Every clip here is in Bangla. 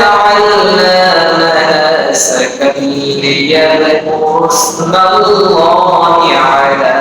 جعلنا مناسكا ليذكروا اسم الله على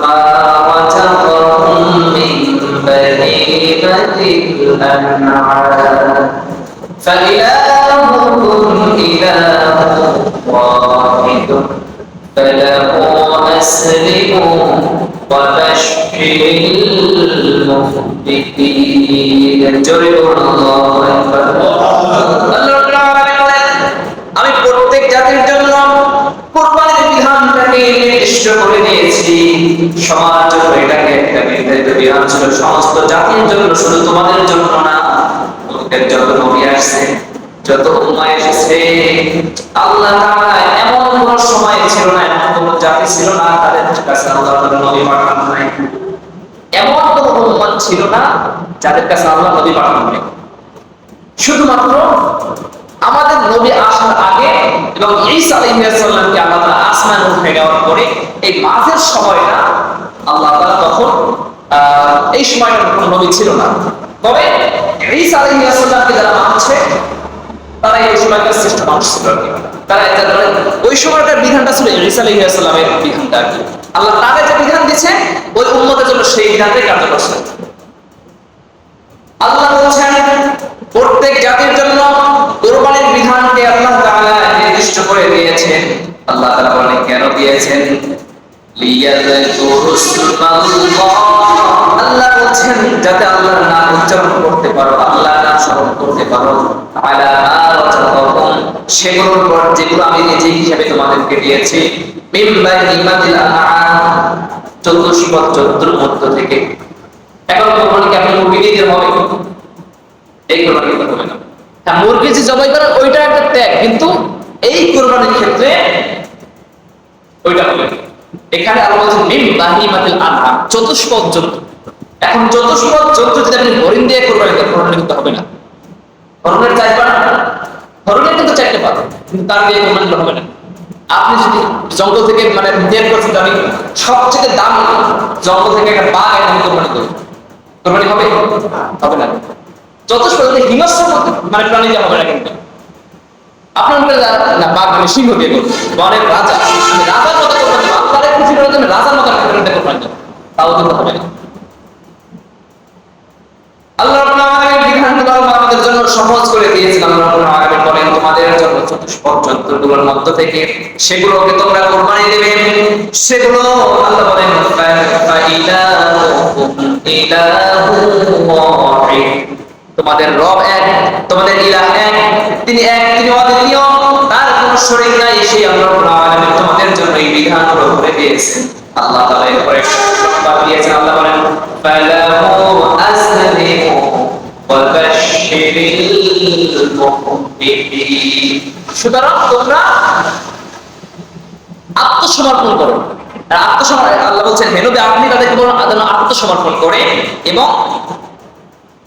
ما رزقهم من بهيمة الأنعام فإلهكم إله واحد. فله أسلموا وبشر المخبتين. جرب الله. সমস্ত জাতির জন্য শুধু তোমাদের জন্য না লোকের যত নবী আসছে, যত এসেছে, আল্লাহ তাআলা এমন কোন সময় ছিল না, এমন কোন জাতি ছিল না তাদের কাছে আল্লাহ তাআলা নবী পাঠান নাই। এমন কোন উম্মত ছিল না যাদের কাছে আল্লাহ নবী পাঠান নাই। শুধুমাত্র আমাদের নবী আসার আগে এবং ঈসা আলাইহিস সালামকে আল্লাহ তাআলা আসমান উঠে যাওয়ার পরে এই মাঝের সময়টা আল্লাহ তাআলা তখন এই সময়টা কোনো নবী ছিল না। তবে ঈসা আলাইহিস সালামকে যারা মানছে, তারা এই সময়কার শ্রেষ্ঠ মানুষ ছিল প্রত্যেক জাতির জন্য কোরবানির বিধানকে আল্লাহ নির্দিষ্ট করে দিয়েছেন। আল্লাহ কেন দিয়েছেন? উচ্চারণ করতে পারো, আল্লাহর নাম স্মরণ করতে পারো। সেগুলোর পর যেগুলো আমি নিজে তোমাদেরকে দিয়েছি। চতুষ্পদ জবাই ওইটা একটা ত্যাগ, কিন্তু এই ক্ষেত্রে এখানে আল্লাহ চতুষ্পদ এখন চতুষ্পদ জন্তু যদি আপনি হরিণ দিয়ে কোরবানি দেন, কোরবানি কিন্তু হবে না। হরণের চার পা? হরণের কিন্তু চারটে পা কিন্তু তার দিয়ে কোরবানি হবে না। আপনি যদি জঙ্গল থেকে মানে বের করছেন আমি সবচেয়ে দামি জঙ্গল থেকে একটা বাঘ এনে আমি কোরবানি করব কোরবানি হবে? হবে না। যথেষ্ট হিংস্র মানে প্রাণী দিয়ে হবে না কিন্তু। আপনার মনে না, বাঘ মানে সিংহ দিয়ে করব। বনের রাজা, রাজার মতো কোরবানি রাজার মতো কোরবানি তাও কিন্তু হবে না আল্লাহ রাব্বুল আলামিন বিধানগুলো আল্লাহ আমাদের জন্য সহজ করে বলেন তোমাদের জন্য চতুষ্পদ যন্ত্রগুলোর মধ্য থেকে সেগুলোকে তোমরা দেবে। সেগুলো আল্লাহ তোমাদের রব এক, তোমাদের ইলাহ এক, তিনি এক, তিনি অদ্বিতীয়। তার কোনো শরীক নাই, সেই আল্লাহ তোমাদের জন্য এই বিধানগুলো করে দিয়েছেন। আল্লাহ এরপরে দিয়েছেন, আল্লাহ বলেন সুতরাং তোমরা আত্মসমর্পণ করো। আত্মসমর্পণ আল্লাহ বলছেন হেনবে আপনি তাদেরকে বলুন আত্মসমর্পণ করে এবং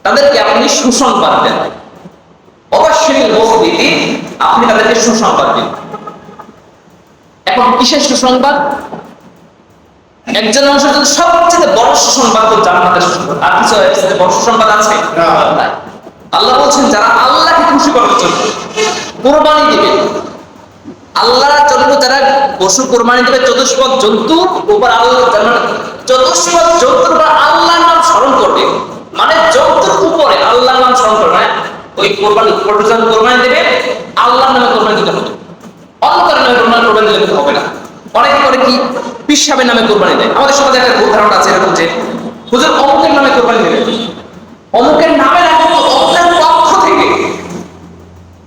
তাদেরকে আপনি সুসংবাদ দেন। অবশ্যই মুহব্বিতিন আপনি তাদেরকে সুসংবাদ দিন। এখন কিসের সুসংবাদ? একজন মানুষের জন্য সবচেয়ে বড় সুসংবাদ তো জান্নাতের সুসংবাদ। আর কিছু বড় সুসংবাদ আছে। আল্লাহ বলছেন, যারা আল্লাহকে খুশি করার জন্য কোরবানি দিবে, আল্লাহর জন্য যারা পশু কোরবানি দেবে, চতুষ্পদ জন্তু উপর আল্লাহ চতুষ্পদ জন্তুর উপর আল্লাহর নাম স্মরণ করবে। মানে জন্তুর উপরে আল্লাহর নাম স্মরণ করবে ওই কোরবানি উপরে কোরবানি দেবে, আল্লাহর নামে কোরবানি দিতে হবে। অন্য কারও নামে কোরবানি কোরবানি কিন্তু হবে না। অনেকে করে কি পিসাবের নামে কোরবানি দেয়। আমাদের সমাজে একটা ধারণা আছে এরকম যে, হুজুর অমুকের নামে কোরবানি দেবে অমুকের নামে না কিন্তু অমুকের পক্ষ থেকে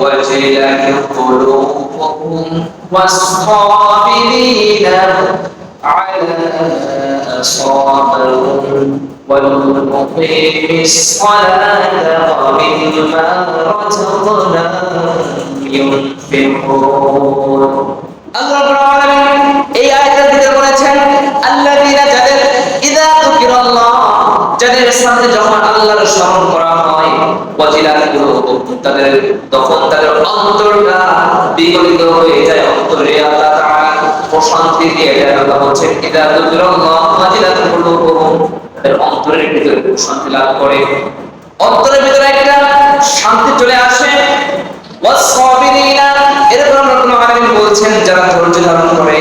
ওয়াজিলাত কুলুবুহুম ওয়াস-সাবিরিনা আলা আসাবিহিম والمقيم الصلاة ومما رزقناهم ينفقون আল্লাহ রাব্বুল আলামিন এই আয়াতের ভিতরে বলেছেন আল্লাযীনা যাদের ইযা যুকিরাল্লাহ যাদের সামনে যখন আল্লাহর স্মরণ করা হয় ওয়াজিলাত কুলুবুহুম তাদের তখন তাদের অন্তরটা বিগলিত হয়ে যায়। অন্তরে আল্লাহ তাআলা প্রশান্তি দিয়ে দেয় আল্লাহ বলছেন ইযা যুকিরাল্লাহ ওয়াজিলাত তাদের অন্তরের ভিতরে শান্তি লাভ করে। অন্তরের ভিতরে একটা শান্তি চলে আসে। ওয়াসসাবিরিনা, এরপর আমরা কোন আলেম বলছেন, যারা ধৈর্য ধারণ করে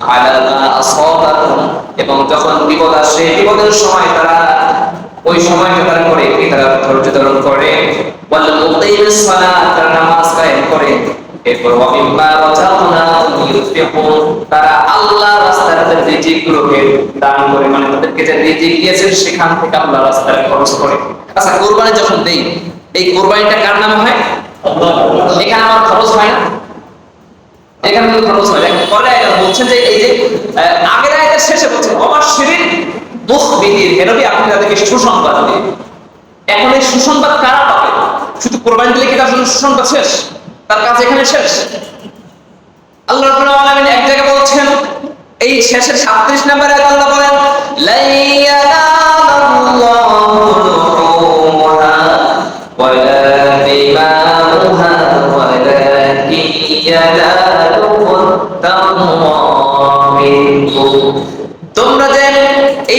আলা মা আসাবাহুম। এবং যখন বিপদ আসে, বিপদের সময় তারা ওই সময় তারা করে কি তারা ধৈর্য ধারণ করে। সালাত, তারা নামাজ কায়েম করে। এরপর তারা রিজিকগুলোকে দান করে মানে তাদেরকে যে রিজিক দিয়েছেন, সেখান থেকে রাস্তায় খরচ করে। আচ্ছা কুরবানি যখন দেই, এই কুরবানিটা কার নামে হয়? এখানে আমার খরচ হয় না? এখানে খরচ হয় পরে বলছেন যে, এই যে আগের আয়াতের শেষে বলছেন শিরিন বিধির হেরবি আপনি তাদেরকে সুসংবাদ দিন। এখন এই সুসংবাদ কারা পাবে? শুধু কোরবানি দিলে কি তার জন্য সুসংবাদ শেষ? তার কাছে এখানে শেষ? আল্লাহ রাব্বুল আলামিন এক জায়গায় বলছেন, এই শেষের 37 নম্বরে আল্লাহ বলেন লাইয়ানাল্লাহু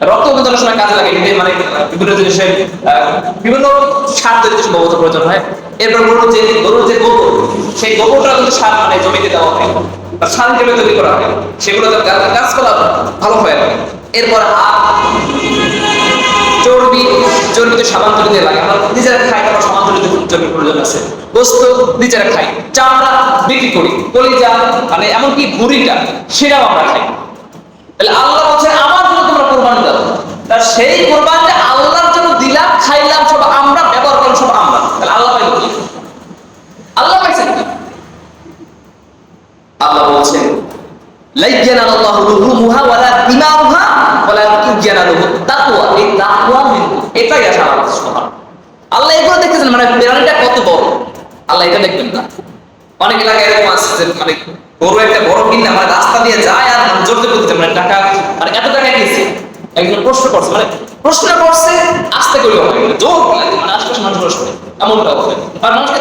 রক্ত কিন্তু সময় কাজে লাগে মানে বিভিন্ন জিনিসের বিভিন্ন সার তৈরিতে সম্ভবত প্রয়োজন হয়। এরপর গরুর যে গরুর যে গোবর, সেই গোবরটা কিন্তু সার মানে জমিতে দেওয়া হয়। বা সার হিসেবে তৈরি করা হয়। সেগুলো গাছপালা ভালো হয়। এরপর হাত চর্বি লাগে। আমরা নিজেরা খাই আমার চর্বির প্রয়োজন আছে। নিজেরা খাই। চামড়া বিক্রি করি। কলিজা মানে এমনকি ভুড়িটা সেটাও আমরা খাই। তাহলে আল্লাহ বলছেন, আমার কোরবানি দাও তার সেই কোরবানিটা আল্লাহর জন্য দিলাম, খাইলাম, সব আমরা ব্যবহার করলাম, সব আমরা। তাহলে আল্লাহ পাইল কি? আল্লাহ পাইছেন কি? আল্লাহ বলছেন এটাই আল্লাহ এগুলো দেখতেছেন মানে কত বড়? আল্লাহ এটা অনেক এলাকায় এরকম আছে মানে একটা বড় কিনা মানে রাস্তা দিয়ে যায় আর জোরতে করতে মানে টাকা মানে এত টাকা দিয়েছে একজন প্রশ্ন করছে মানে প্রশ্ন করছে, আস্তে করে হবে জোর মানে মানুষ এমনটা হবে আর মানুষকে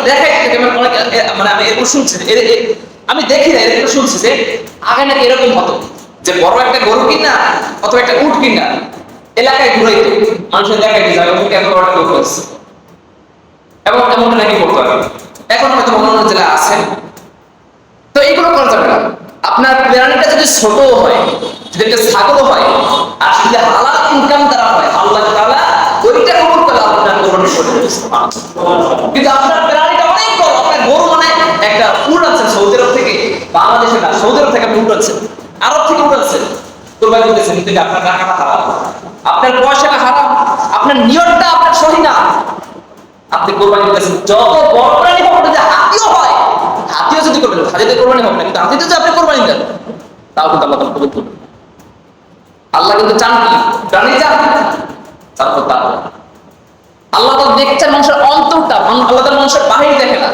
মানে অনেক মানে আমি এরকম শুনছি আমি দেখি না, এরকম শুনছি যে, আগে নাকি এরকম হতো, যে বড় একটা গরু কিনা, অথবা একটা উট কিনা, এলাকায় ঘুরাইতো, মানুষের দেখাই যে ওকে এত বড় এবং এমনটা নাকি করতে হবে এখন হয়তো জেলা আছে। তো এইগুলো করা যাবে না। আপনার প্রেরণাটা যদি ছোট হয়, যদি একটা ছাগল হয় যদি হালাল ইনকাম দ্বারা হয়, আল্লাহ তাআলা ওইটা কবুল করে আপনার কোরবানি করে কিন্তু আপনার প্রেরণাটা অনেক বড়, আপনার গরু মানে একটা উট আছে সৌদি আরব থেকে বাংলাদেশে না, সৌদি আরব থেকে আপনি আছে, আরব থেকে উট আছে। কোরবানি কিন্তু আপনার টাকাটা হারাম। আপনার পয়সাটা হারাম, আপনার নিয়তটা আপনার সহি না। আপনি কোরবানি দিতেছেন, যত বড় প্রাণী হাতিও যদি করবেন হাতিতে কোরবানি হবে না কিন্তু হাতিতে যে আপনি কোরবানি দেন, তাও কিন্তু আল্লাহ কবুল আল্লাহ কিন্তু চান কি? প্রাণী চান। তারপর তার আল্লাহ তো দেখছেন মানুষের অন্তরটা আল্লাহ তার মানুষের বাহির দেখে না।